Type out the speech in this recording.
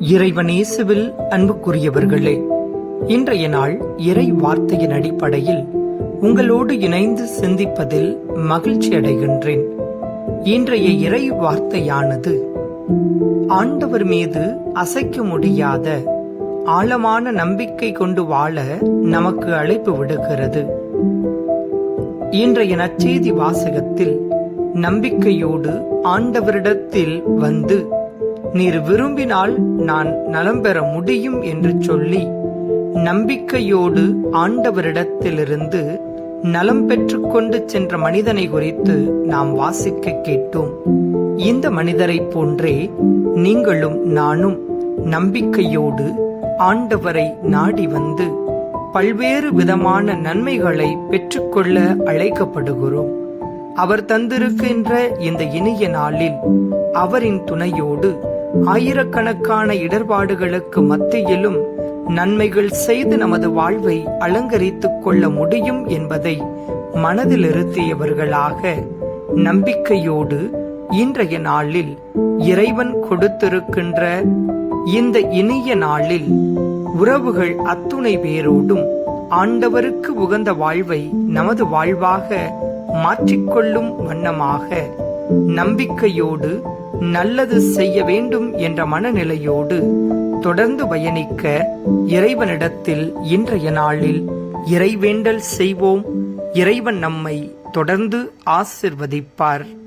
இறைவன் இயேசுவில் அன்புக்குரியவர்களே இன்றைய நாள் இறை வார்த்தையின் அடிப்படையில் உங்களோடு இணைந்து சிந்திப்பதில் மகிழ்ச்சி அடைகின்றேன். இன்றைய இறை வார்த்தையானது ஆண்டவர் மீது அசைக்க முடியாத ஆழமான நம்பிக்கை கொண்டு வாழ நமக்கு அழைப்பு விடுகிறது. இன்றைய நற்செய்தி வாசகத்தில் நம்பிக்கையோடு ஆண்டவரிடத்தில் வந்து நீர் விரும்பினால் நான் நலம் பெற முடியும் என்று சொல்லி நம்பிக்கையோடு ஆண்டவரிடத்திலிருந்து நலம் பெற்றுக்கொண்டு சென்ற மனிதனை குறித்து நாம் வாசிக்க கேட்டோம். இந்த மனிதரைப் போன்றே நீங்களும் நானும் நம்பிக்கையோடு ஆண்டவரை நாடி வந்து பல்வேறு விதமான நன்மைகளை பெற்றுக்கொள்ள அழைக்கப்படுகிறோம். அவர் தந்திருக்கின்ற இந்த இனிய நாளில் அவரின் துணையோடு ஆயிரக்கணக்கான இடர்பாடுகளுக்கு மத்தியிலும் நன்மைகள் செய்து நமது வாழ்வை அலங்கரித்துக் கொள்ள முடியும் என்பதை மனதில் இருத்தியவர்களாக நம்பிக்கையோடு இன்றைய நாளில் இறைவன் கொடுத்திருக்கின்ற இந்த இனிய நாளில் உறவுகள் அத்துணை பேரோடும் ஆண்டவருக்கு உகந்த வாழ்வை நமது வாழ்வாக மாற்றிக்கொள்ளும் வண்ணமாக நம்பிக்கையோடு நல்லது செய்ய வேண்டும் என்ற மனநிலையோடு தொடர்ந்து பயணிக்க இறைவனிடத்தில் இன்றைய நாளில் இறைவேண்டல் செய்வோம். இறைவன் நம்மை தொடர்ந்து ஆசிர்வதிப்பார்.